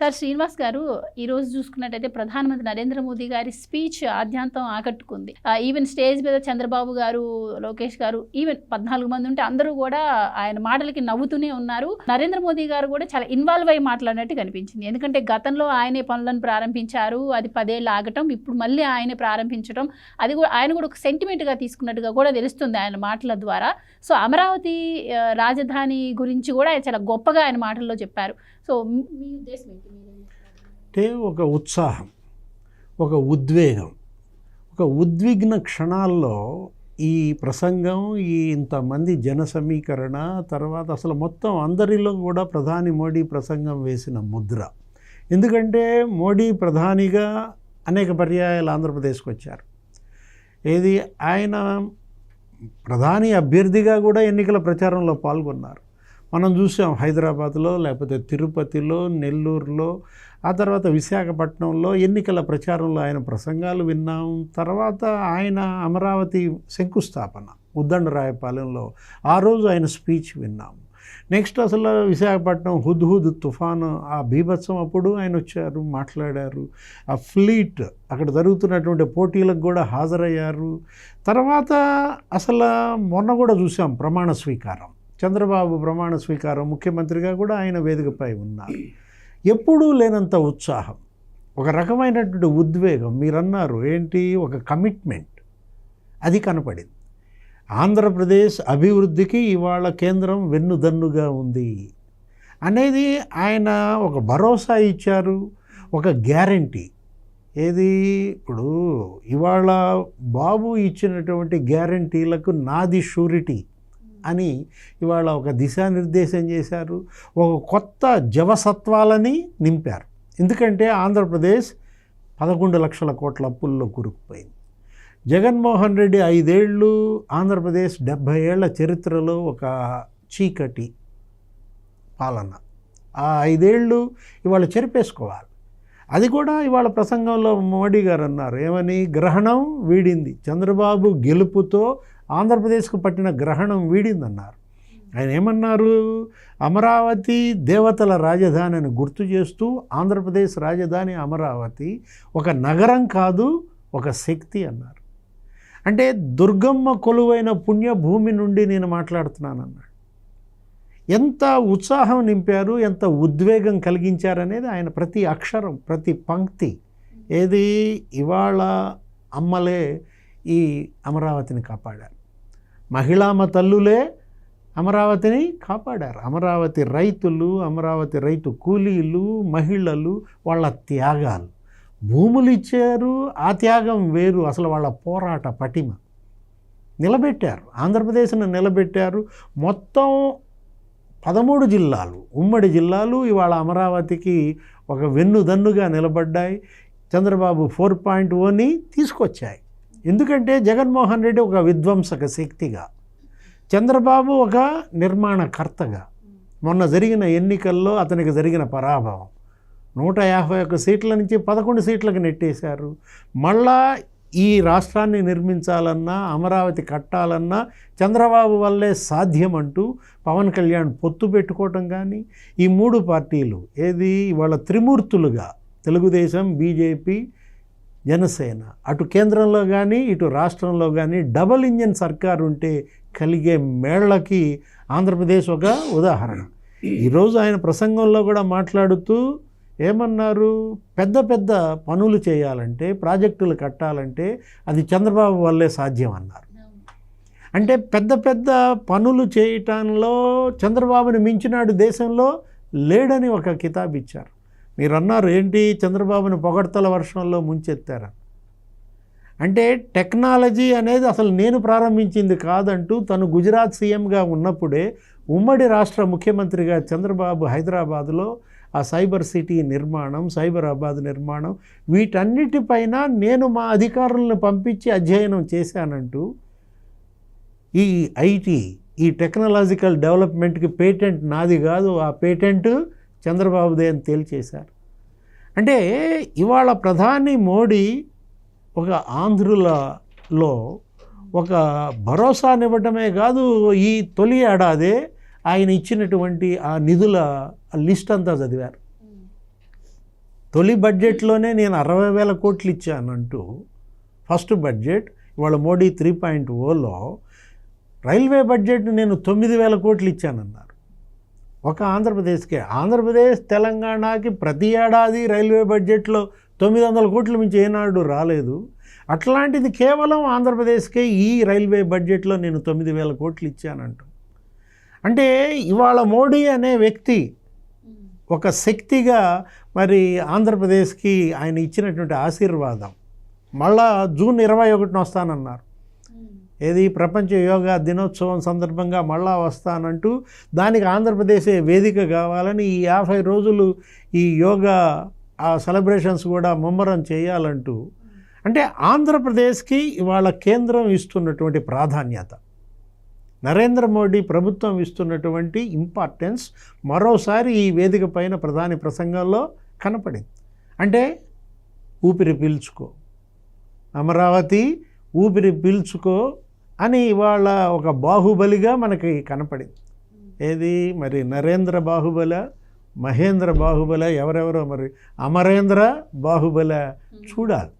Sir Srinivas గారు ఈ రోజు చూసుకున్నట్టయితే ప్రధానమంత్రి నరేంద్ర మోదీ గారి స్పీచ్ ఆద్యాంతం ఆకట్టుకుంది. ఈవెన్ స్టేజ్ మీద చంద్రబాబు గారు లోకేష్ గారు ఈవెన్ పద్నాలుగు మంది ఉంటే అందరూ కూడా ఆయన మాటలకి నవ్వుతూనే ఉన్నారు. నరేంద్ర మోదీ గారు కూడా చాలా ఇన్వాల్వ్ అయ్యి మాట్లాడినట్టు కనిపించింది. ఎందుకంటే గతంలో ఆయనే పనులను ప్రారంభించారు అది పదేళ్ళు ఆగటం ఇప్పుడు మళ్ళీ ఆయనే ప్రారంభించడం అది కూడా ఆయన కూడా ఒక సెంటిమెంట్గా తీసుకున్నట్టుగా కూడా తెలుస్తుంది ఆయన మాటల ద్వారా. సో అమరావతి రాజధాని గురించి కూడా ఆయన చాలా గొప్పగా ఆయన మాటల్లో చెప్పారు. సో మీ- ఉద్దేశం ఏంటి? అంటే ఒక ఉత్సాహం ఒక ఉద్వేగం. ఒక ఉద్విగ్న క్షణాల్లో ఈ ప్రసంగం ఈ ఇంతమంది జన సమీకరణ తర్వాత అసలు మొత్తం అందరిలో కూడా ప్రధాని మోడీ ప్రసంగం వేసిన ముద్ర. ఎందుకంటే మోడీ ప్రధానిగా అనేక పర్యాయాలు ఆంధ్రప్రదేశ్కి వచ్చారు. ఏది ఆయన ప్రధాని అభ్యర్థిగా కూడా ఎన్నికల ప్రచారంలో పాల్గొన్నారు. మనం చూసాం హైదరాబాద్లో లేకపోతే తిరుపతిలో నెల్లూరులో ఆ తర్వాత విశాఖపట్నంలో ఎన్నికల ప్రచారంలో ఆయన ప్రసంగాలు విన్నాం. తర్వాత ఆయన అమరావతి శంకుస్థాపన ఉద్దండరాయపాలెంలో ఆ రోజు ఆయన స్పీచ్ విన్నాం. నెక్స్ట్ అసలు విశాఖపట్నం హుద్హుద్ తుఫాను ఆ బీభత్సం అప్పుడు ఆయన వచ్చారు మాట్లాడారు. ఆ ఫ్లీట్ అక్కడ జరుగుతున్నటువంటి పోటీలకు కూడా హాజరయ్యారు. తర్వాత అసలు మొన్న కూడా చూసాం ప్రమాణ స్వీకారం. చంద్రబాబు ప్రమాణ స్వీకారం ముఖ్యమంత్రిగా కూడా ఆయన వేదికపై ఉన్నారు. ఎప్పుడూ లేనంత ఉత్సాహం ఒక రకమైనటువంటి ఉద్వేగం. మీరన్నారు ఏంటి? ఒక కమిట్మెంట్ అది కనపడింది. ఆంధ్రప్రదేశ్ అభివృద్ధికి ఇవాళ కేంద్రం వెన్నుదన్నుగా ఉంది అనేది ఆయన ఒక భరోసా ఇచ్చారు ఒక గ్యారంటీ. ఏది? ఇప్పుడు ఇవాళ బాబు ఇచ్చినటువంటి గ్యారంటీలకు నాది షూరిటీ. అని ఇవాళ ఒక దిశానిర్దేశం చేశారు. ఒక కొత్త జవసత్వాలని నింపారు. ఎందుకంటే ఆంధ్రప్రదేశ్ పదకొండు లక్షల కోట్ల అప్పుల్లో కూరుకుపోయింది. జగన్మోహన్ రెడ్డి ఐదేళ్ళు ఆంధ్రప్రదేశ్ డెబ్భై ఏళ్ళ చరిత్రలో ఒక చీకటి పాలన. ఆ ఐదేళ్ళు ఇవాళ చెరిపేసుకోవాలి. అది కూడా ఇవాళ ప్రసంగంలో మోడీ గారు అన్నారు. ఏమని? గ్రహణం వీడింది. చంద్రబాబు గెలుపుతో ఆంధ్రప్రదేశ్కు పట్టిన గ్రహణం వీడిందన్నారు. ఆయన ఏమన్నారు? అమరావతి దేవతల రాజధాని అని గుర్తు చేస్తూ ఆంధ్రప్రదేశ్ రాజధాని అమరావతి ఒక నగరం కాదు ఒక శక్తి అన్నారు. అంటే దుర్గమ్మ కొలువైన పుణ్యభూమి నుండి నేను మాట్లాడుతున్నాను అన్నాడు ఎంత ఉత్సాహం నింపారు ఎంత ఉద్వేగం కలిగించారనేది ఆయన ప్రతి అక్షరం ప్రతి పంక్తి. ఏది? ఇవాళ అమ్మలే ఈ అమరావతిని కాపాడారు. మహిళామ తల్లులే అమరావతిని కాపాడారు. అమరావతి రైతులు అమరావతి రైతు కూలీలు మహిళలు వాళ్ళ త్యాగాలు. భూములు ఇచ్చారు ఆ త్యాగం వేరు. అసలు వాళ్ళ పోరాట పటిమ. నిలబెట్టారు. ఆంధ్రప్రదేశ్ను నిలబెట్టారు. మొత్తం పదమూడు జిల్లాలు. ఉమ్మడి జిల్లాలు ఇవాళ అమరావతికి ఒక వెన్నుదన్నుగా నిలబడ్డాయి. చంద్రబాబు ఫోర్ పాయింట్ ఓని తీసుకొచ్చాయి. ఎందుకంటే జగన్మోహన్ రెడ్డి ఒక విధ్వంసక శక్తిగా చంద్రబాబు ఒక నిర్మాణకర్తగా. మొన్న జరిగిన ఎన్నికల్లో అతనికి జరిగిన పరాభవం. నూట యాభై ఒక్క సీట్ల నుంచి పదకొండు సీట్లకు నెట్టేశారు. మళ్ళా ఈ రాష్ట్రాన్ని నిర్మించాలన్నా అమరావతి కట్టాలన్నా చంద్రబాబు వల్లే సాధ్యమంటూ పవన్ కళ్యాణ్ పొత్తు పెట్టుకోవటం కానీ ఈ మూడు పార్టీలు ఏది? ఇవాళ త్రిమూర్తులుగా తెలుగుదేశం బీజేపీ జనసేన. అటు కేంద్రంలో కానీ ఇటు రాష్ట్రంలో కానీ డబల్ ఇంజన్ సర్కార్ ఉంటే కలిగే మేళ్ళకి ఆంధ్రప్రదేశ్ ఒక ఉదాహరణ. ఈరోజు ఆయన ప్రసంగంలో కూడా మాట్లాడుతూ ఏమన్నారు? పెద్ద పెద్ద పనులు చేయాలంటే ప్రాజెక్టులు కట్టాలంటే అది చంద్రబాబు వల్లే సాధ్యం అన్నారు. అంటే పెద్ద పెద్ద పనులు చేయటంలో చంద్రబాబుని మించినాడు దేశంలో లేడని ఒక కితాబ్ ఇచ్చారు మీరు అన్నారు ఏంటి చంద్రబాబుని పొగడ్తల వర్షంలో ముంచెత్తారా అంటే టెక్నాలజీ అనేది అసలు నేను ప్రారంభించింది కాదంటూ తను గుజరాత్ సీఎంగా ఉన్నప్పుడే ఉమ్మడి రాష్ట్ర ముఖ్యమంత్రిగా చంద్రబాబు హైదరాబాద్లో ఆ సైబర్ సిటీ నిర్మాణం సైబరాబాద్ నిర్మాణం వీటన్నిటిపైన నేను మా అధికారులను పంపించి అధ్యయనం చేశానంటూ ఈ ఐటీ ఈ టెక్నాలజికల్ డెవలప్మెంట్కి పేటెంట్ నాది కాదు ఆ పేటెంట్ చంద్రబాబుదే అని తేల్చేశారు. అంటే ఇవాళ ప్రధాని మోడీ ఒక ఆంధ్రులలో ఒక భరోసానివ్వటమే కాదు ఈ తొలి ఏడాదే ఆయన ఇచ్చినటువంటి ఆ నిధుల లిస్ట్ అంతా చదివారు. తొలి బడ్జెట్లోనే నేను అరవై వేల కోట్లు ఇచ్చానంటూ ఫస్ట్ బడ్జెట్ ఇవాళ మోడీ త్రీ పాయింట్ ఓలో రైల్వే బడ్జెట్ నేను తొమ్మిది వేల కోట్లు ఇచ్చానన్నారు. ఒక ఆంధ్రప్రదేశ్కే. ఆంధ్రప్రదేశ్ తెలంగాణకి ప్రతి ఏడాది రైల్వే బడ్జెట్లో తొమ్మిది వందల కోట్లు మించి ఏనాడు రాలేదు. అట్లాంటిది కేవలం ఆంధ్రప్రదేశ్కే ఈ రైల్వే బడ్జెట్లో నేను తొమ్మిది వేల కోట్లు ఇచ్చానంట. అంటే ఇవాళ మోడీ అనే వ్యక్తి ఒక శక్తిగా మరి ఆంధ్రప్రదేశ్కి ఆయన ఇచ్చినటువంటి ఆశీర్వాదం. మళ్ళా జూన్ ఇరవై ఒకటిన వస్తానన్నారు. ఏది? ప్రపంచ యోగా దినోత్సవం సందర్భంగా మళ్ళా వస్తానంటూ దానికి ఆంధ్రప్రదేశే వేదిక కావాలని ఈ యాభై రోజులు ఈ యోగా ఆ సెలబ్రేషన్స్ కూడా ముమ్మరం చేయాలంటూ అంటే ఆంధ్రప్రదేశ్కి ఇవాళ కేంద్రం ఇస్తున్నటువంటి ప్రాధాన్యత. నరేంద్ర మోడీ ప్రభుత్వం ఇస్తున్నటువంటి ఇంపార్టెన్స్ మరోసారి ఈ వేదిక పైన ప్రధాని ప్రసంగంలో కనపడింది. అంటే ఊపిరి పీల్చుకో. అమరావతి ఊపిరి పీల్చుకో అని ఇవాళ ఒక బాహుబలిగా మనకి కనపడింది. ఏది? మరి నరేంద్ర బాహుబల మహేంద్ర బాహుబల ఎవరెవరో మరి అమరేంద్ర బాహుబల చూడాలి.